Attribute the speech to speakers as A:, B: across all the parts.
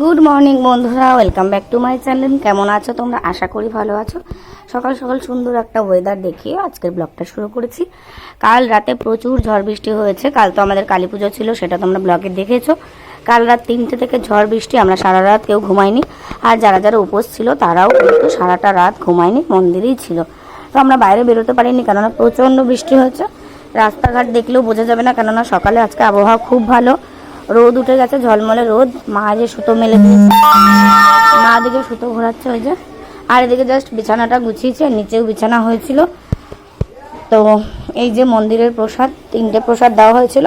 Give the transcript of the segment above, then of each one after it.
A: Good morning বন্ধুরা। Welcome back to my channel কেমন আছো তোমরা? আশা করি ভালো আছো। সকাল সকাল সুন্দর একটা ওয়েদার দেখিয়ে আজকের ব্লগটা শুরু করেছি। কাল রাতে প্রচুর ঝড় বৃষ্টি হয়েছে। কাল তো আমাদের কালী পুজো ছিল, সেটা তোমরা ব্লগে দেখেছ। কাল রাত তিনটে থেকে ঝড় বৃষ্টি, আমরা সারা রাত কেউ ঘুমাইনি। আর যারা যারা উপোস ছিল, তারাও কিন্তু সারাটা রাত ঘুমায়নি, মন্দিরেই ছিল। তো আমরা বাইরে বেরোতে পারিনি, কেননা প্রচণ্ড বৃষ্টি হয়েছে। রাস্তাঘাট দেখলেও বোঝা যাবে না, কেননা সকালে আজকে আবহাওয়া খুব ভালো। রোদ উঠে গেছে, ঝলমলে রোদ। মা যে সুতো মেলে দিয়েছে। মা দিকে সুতো ঘোরাচ্ছে ওই যে। আর এদিকে জাস্ট বিছানাটা গুছিয়েছে নিচেও বিছানা হয়েছিল। তো এই যে মন্দিরের প্রসাদ, তিনটে প্রসাদ দেওয়া হয়েছিল।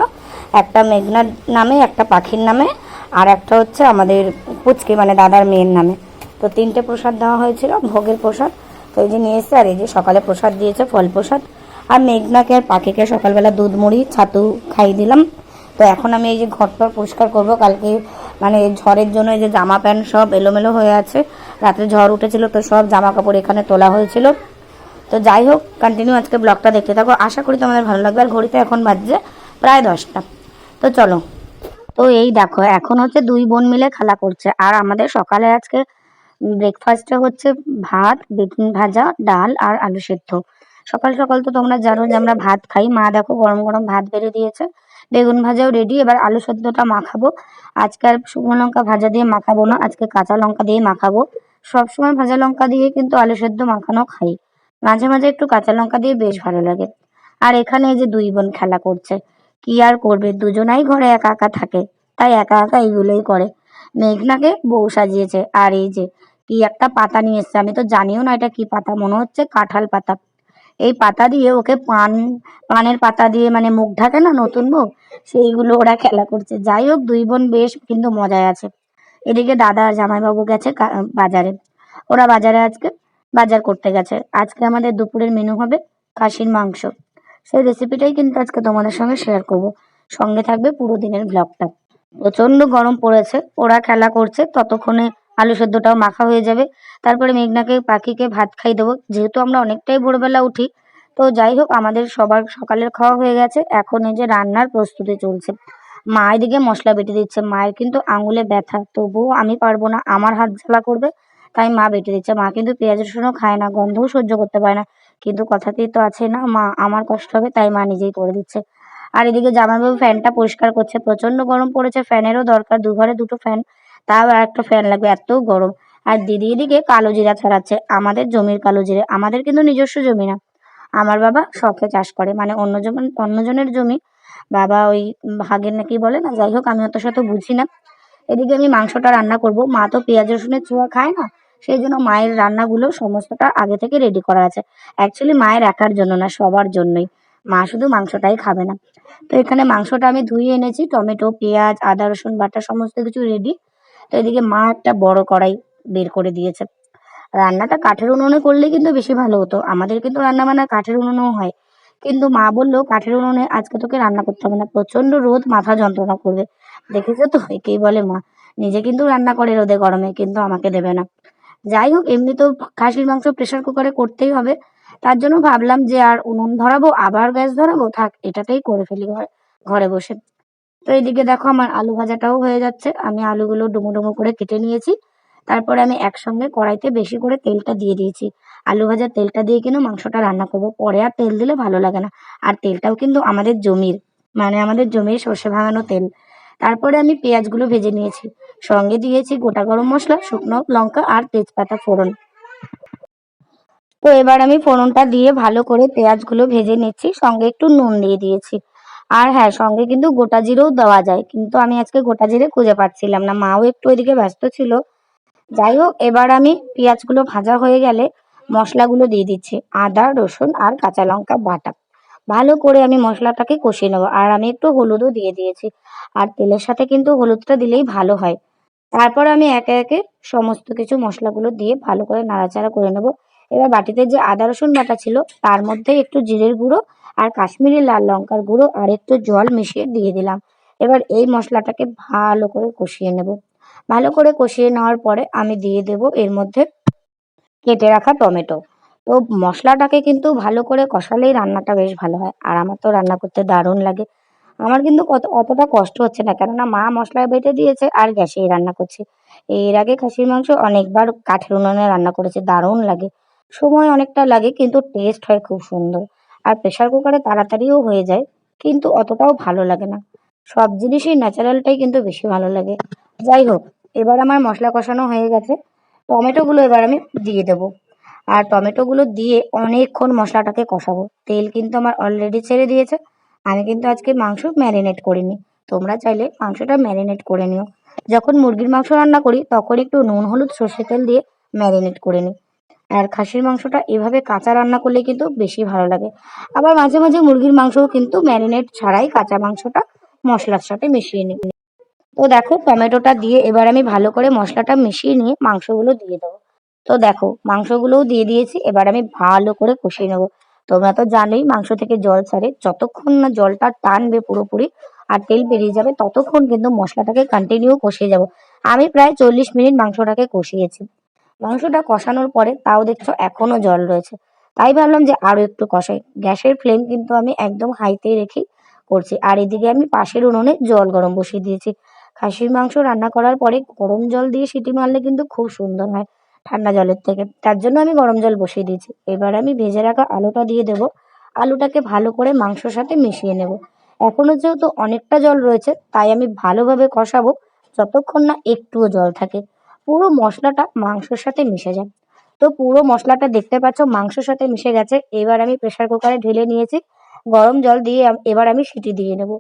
A: একটা মেঘনার নামে, একটা পাখির নামে, আর একটা হচ্ছে আমাদের পুচকে মানে দাদার মেয়ের নামে। তো তিনটে প্রসাদ দেওয়া হয়েছিল, ভোগের প্রসাদ। তো এই যে নিয়ে এসছে, আর এই যে সকালে প্রসাদ দিয়েছে, ফল প্রসাদ। আর মেঘনাকে আর পাখিকে সকালবেলা দুধ মুড়ি, ছাতু খাইয়ে দিলাম। তো এখন আমি এই যে ঘরটা পরিষ্কার করব। কালকে মানে ঝড়ের জন্য এই যে জামা প্যান্ট সব এলোমেলো হয়ে আছে। রাত্রে ঝড় উঠেছিল তো সব জামা কাপড় এখানে তোলা হয়েছিল। তো যাই হোক কন্টিনিউ আজকে ব্লগটা দেখতে থাকো। আশা করি তোমাদের ভালো লাগবে। আর ঘড়িতে এখন বাজছে প্রায় দশটা। তো চলো। তো এই দেখো, এখন হচ্ছে দুই বোন মিলে খেলা করছে। আর আমাদের সকালে আজকে ব্রেকফাস্টে হচ্ছে ভাত বেগুন ভাজা, ডাল আর আলু সেদ্ধ। সকাল সকাল তো তোমরা জানো যে আমরা ভাত খাই। মা দেখো গরম গরম ভাত বেড়ে দিয়েছে। বেগুন ভাজাও রেডি এবার আলু সেদ্ধটা মাখাবো। আজকে আর শুকনো লঙ্কা ভাজা দিয়ে মাখাবো না, আজকে কাঁচা লঙ্কা দিয়ে মাখাবো। সবসময় ভাজা লঙ্কা দিয়ে কিন্তু আলু সেদ্ধ মাখানো খাই। মাঝে মাঝে একটু কাঁচা লঙ্কা দিয়ে বেশ ভালো লাগে। আর এখানে এই যে দুই বোন খেলা করছে, কি আর করবে? দুজনাই ঘরে একা একা থাকে, তাই একা একা এইগুলোই করে। মেঘনাকে বউ সাজিয়েছে, আর এই যে কি একটা পাতা নিয়ে এসছে, আমি তো জানিও না এটা কি পাতা, মনে হচ্ছে কাঁঠাল পাতা। এই পাতা দিয়ে ওকে পান, পানের পাতা দিয়ে মানে মুখ ঢাকে না নতুন মুখ, সেইগুলো ওরা খেলা করছে। যাই হোক, দুই বোন বেশ কিন্তু মজায় আছে। এদিকে দাদা আর জামাইবাবু গেছে বাজারে। ওরা বাজারে আজকে, বাজার করতে গেছে। আজকে আমাদের দুপুরের মেনু হবে খাসির মাংস। সেই রেসিপিটাই কিন্তু আজকে তোমাদের সঙ্গে শেয়ার করব। সঙ্গে থাকবে পুরো দিনের ব্লগটা প্রচণ্ড গরম পড়েছে, ওরা খেলা করছে, ততক্ষণে আলু সেদ্ধটাও মাখা হয়ে যাবে। তারপরে মেঘনাকে, পাখিকে ভাত খাই দেবো। যেহেতু আমরা অনেকটাই ভোরবেলা উঠি, তো যাই হোক, আমাদের সবার সকালের খাওয়া হয়ে গেছে। এখন এই যে রান্নার প্রস্তুতি চলছে। মা এদিকে মশলা বেটে দিচ্ছে। মায়ের কিন্তু আঙুলে ব্যথা। তবুও আমি পারব না। আমার হাত জ্বালা করবে, তাই মা বেটে দিচ্ছে। মা কিন্তু পেঁয়াজ রসুনও খায় না, গন্ধও সহ্য করতে পারে না। কিন্তু কথাতেই তো আছে না, মা, আমার কষ্ট হবে, তাই মা নিজেই করে দিচ্ছে। আর এদিকে জামাইবাবু ফ্যানটা পরিষ্কার করছে। প্রচণ্ড গরম পড়েছে, ফ্যানেরও দরকার। দুঘরে দুটো ফ্যান। তাও আর একটা ফ্যান লাগবে, এত গরম। আর দিদি এদিকে কালো জিরা ছাড়াচ্ছে, আমাদের জমির কালো জিরে, আমাদের কিন্তু নিজস্ব জমি না। আমার বাবা শখে চাষ করে মানে অন্য জন অন্যজনের জমি, বাবা ওই ভাগের নাকি বলে না, যাই হোক, আমি অত শত বুঝি না। এদিকে আমি মাংসটা রান্না করব, মা তো পেঁয়াজ, রসুনের চুয়া খায় না, সেই জন্য মায়ের রান্নাগুলো সমস্তটা আগে থেকে রেডি করা আছে। অ্যাকচুয়ালি মায়ের একার জন্য না, সবার জন্যই। মা শুধু মাংসটাই খাবে না। তো এখানে মাংসটা আমি ধুয়ে এনেছি, টমেটো, পেঁয়াজ, আদা, রসুন, বাটা, সমস্ত কিছু রেডি তো এদিকে মা একটা বড় কড়াই বের করে দিয়েছে। রান্নাটা কাঠের উনুনে করলে কিন্তু বেশি ভালো হতো। আমাদের কিন্তু রান্না বান্না কাঠের উনুনেও হয়। কিন্তু মা বলল, কাঠের উনুনে আজকে তোকে রান্না করতে হবে না। প্রচণ্ড রোদ, মাথা যন্ত্রণা করবে। দেখেছ তো? একেই বলে মা। নিজে কিন্তু রান্না করে রোদে গরমে, কিন্তু আমাকে দেবে না। যাই হোক, এমনি তো খাসির মাংস প্রেশার কুকারে করতেই হবে। তার জন্য ভাবলাম যে, আর উনুন ধরাবো, আবার গ্যাস ধরাবো? থাক, এটাতেই করে ফেলি ঘরে ঘরে বসে। তো এদিকে দেখো আমার আলু ভাজাটাও হয়ে যাচ্ছে। আমি আলুগুলো ডুমো ডুমো করে কেটে নিয়েছি। তারপরে আমি একসঙ্গে কড়াইতে বেশি করে তেলটা দিয়ে দিয়েছি। আলু ভাজার তেলটা দিয়ে কিন্তু মাংসটা রান্না করব। পরে আর তেল দিলে ভালো লাগে না। আর তেলটাও কিন্তু আমাদের জমির মানে আমাদের জমির সর্ষে ভাঙানো তেল। তারপরে আমি পেঁয়াজগুলো ভেজে নিয়েছি। সঙ্গে দিয়েছি গোটা গরম মশলা, শুকনো লঙ্কা আর তেজপাতা ফোড়ন। তো এবার আমি ফোড়নটা দিয়ে ভালো করে পেঁয়াজগুলো ভেজে নিচ্ছি। সঙ্গে একটু নুন দিয়ে দিয়েছি। আর হ্যাঁ সঙ্গে কিন্তু গোটা জিরেও দেওয়া যায়। কিন্তু আমি আজকে গোটা জিরে খুঁজে পাচ্ছিলাম না। মাও একটু ওইদিকে ব্যস্ত ছিল। যাই হোক, এবার আমি পেঁয়াজগুলো ভাজা হয়ে গেলে মশলাগুলো দিয়ে দিচ্ছি। আদা, রসুন আর কাঁচা লঙ্কা বাটা। ভালো করে আমি মশলাটাকে কষিয়ে নেব। আর আমি একটু হলুদও দিয়ে দিয়েছি। আর তেলের সাথে কিন্তু হলুদটা দিলেই ভালো হয়। তারপর আমি একে একে সমস্ত কিছু মশলাগুলো দিয়ে ভালো করে নাড়াচাড়া করে নেব। এবার বাটিতে যে আদা, রসুন বাটা ছিল, তার মধ্যে একটু জিরের গুঁড়ো আর কাশ্মীরি লাল লঙ্কার গুঁড়ো আর একটু জল মিশিয়ে দিয়ে দিলাম। এবার এই মশলাটাকে ভালো করে কষিয়ে নেব। ভালো করে কষিয়ে নেওয়ার পরে আমি দিয়ে দেব এর মধ্যে কেটে রাখা টমেটো। তো মশলাটাকে কিন্তু ভালো করে কষালেই রান্নাটা বেশ ভালো হয়। আর আমার তো রান্না করতে দারুণ লাগে। আমার কিন্তু কত, অতটা কষ্ট হচ্ছে না। কেননা মা মশলা বেটে দিয়েছে আর গ্যাসেই রান্না করছে। এর আগে খাসির মাংস অনেকবার কাঠের উনুনে রান্না করেছে, দারুণ লাগে। সময় অনেকটা লাগে, কিন্তু টেস্ট হয় খুব সুন্দর। আর প্রেশার কুকারে তাড়াতাড়িও হয়ে যায়, কিন্তু অতটাও ভালো লাগে না। সব জিনিসই ন্যাচারালটাই কিন্তু বেশি ভালো লাগে। যাই হোক, এবার আমার মশলা কষানো হয়ে গেছে। টমেটোগুলো এবার আমি দিয়ে দেবো। আর টমেটোগুলো দিয়ে অনেকক্ষণ মশলাটাকে কষাবো। তেল কিন্তু আমার অলরেডি ছেড়ে দিয়েছে। আমি কিন্তু আজকে মাংস ম্যারিনেট করিনি। তোমরা চাইলে মাংসটা ম্যারিনেট করে নিও। যখন মুরগির মাংস রান্না করি, তখন একটু নুন, হলুদ সর্ষে তেল দিয়ে ম্যারিনেট করে নিই। আর খাসির মাংসটা এভাবে কাঁচা রান্না করলে কিন্তু বেশি ভালো লাগে। আবার মাঝে মাঝে মুরগির মাংসও কিন্তু ম্যারিনেট ছাড়াই কাঁচা মাংসটা মশলার সাথে মিশিয়ে নিই। তো দেখো, টমেটোটা দিয়ে এবার আমি ভালো করে মশলাটা মিশিয়ে নিয়ে মাংসগুলো দিয়ে দেবো। তো দেখো, মাংসগুলোও দিয়ে দিয়েছি, এবার আমি ভালো করে কষিয়ে নেব। তোমরা তো জানোই, মাংস থেকে জল ছাড়ে, যতক্ষণ না জলটা টানবে পুরোপুরি আর তেল বেরিয়ে যাবে, ততক্ষণ কিন্তু মশলাটাকে কন্টিনিউ কষিয়ে যাব। আমি প্রায় চল্লিশ মিনিট মাংসটাকে কষিয়েছি। মাংসটা কষানোর পরে তাও দেখছ এখনও জল রয়েছে। তাই ভাবলাম যে আরও একটু কষাই। গ্যাসের ফ্লেম কিন্তু আমি একদম হাইতেই রেখে করছি। আর এদিকে আমি পাশের উনুনে জল গরম বসিয়ে দিয়েছি। খাসির মাংস রান্না করার পরে গরম জল দিয়ে সিটি মারলে কিন্তু খুব সুন্দর হয় ঠান্ডা জলের থেকে। তার জন্য আমি গরম জল বসিয়ে দিয়েছি। এবার আমি ভেজে রাখা আলুটা দিয়ে দেব। আলুটাকে ভালো করে মাংসর সাথে মিশিয়ে নেব। এখনও যেহেতু অনেকটা জল রয়েছে, তাই আমি ভালোভাবে কষাবো যতক্ষণ না একটুও জল থাকে। পুরো মশলাটা মাংসর সাথে মিশে যায়। তো পুরো মশলাটা দেখতে পাচ্ছ, মাংসর সাথে মিশে গেছে। এবার আমি প্রেসার কুকারে ঢেলে নিয়েছি। গরম জল দিয়ে এবার আমি সিটি দিয়ে নেব।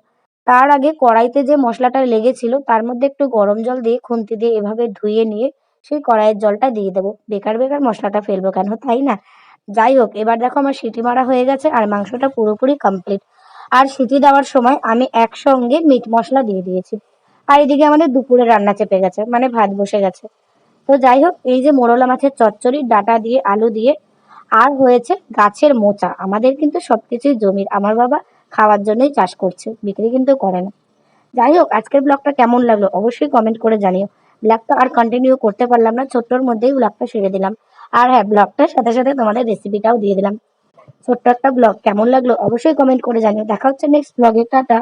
A: তার আগে কড়াইতে যে মশলাটা লেগেছিল, তার মধ্যে একটু গরম জল দিয়ে খুন্তি দিয়ে এভাবে ধুয়ে নিয়ে সেই কড়াইয়ের জলটা দিয়ে দেবো। বেকার বেকার মশলাটা ফেলব কেন, তাই না? যাই হোক, এবার দেখো আমার সিটি মারা হয়ে গেছে আর মাংসটা পুরোপুরি কমপ্লিট আর সিটি দেওয়ার সময় আমি একসঙ্গে মিট মশলা দিয়ে দিয়েছি। আর এদিকে আমাদের দুপুরে রান্না চেপে গেছে মানে ভাত বসে গেছে। তো যাই হোক, এই যে মোরলা মাছের চচ্চড়ি, ডাটা দিয়ে, আলু দিয়ে, আর হয়েছে গাছের মোচা। আমাদের কিন্তু সবকিছুই জমির। আমার বাবা খাওয়ার জন্যই চাষ করছে, বিক্রি কিন্তু করে না। যাই হোক, আজকের ব্লগটা কেমন লাগল অবশ্যই কমেন্ট করে জানিও। ব্লগটা আর কন্টিনিউ করতে পারলাম না, ছোট্টর মধ্যেই ব্লগটা সেরে দিলাম। আর হ্যাঁ ব্লগটার সাথে সাথে তোমাদের রেসিপিটাও দিয়ে দিলাম। ছোট্ট একটা ব্লগ কেমন লাগল অবশ্যই কমেন্ট করে জানিও। দেখা হচ্ছে নেক্সট ব্লগে টাটা।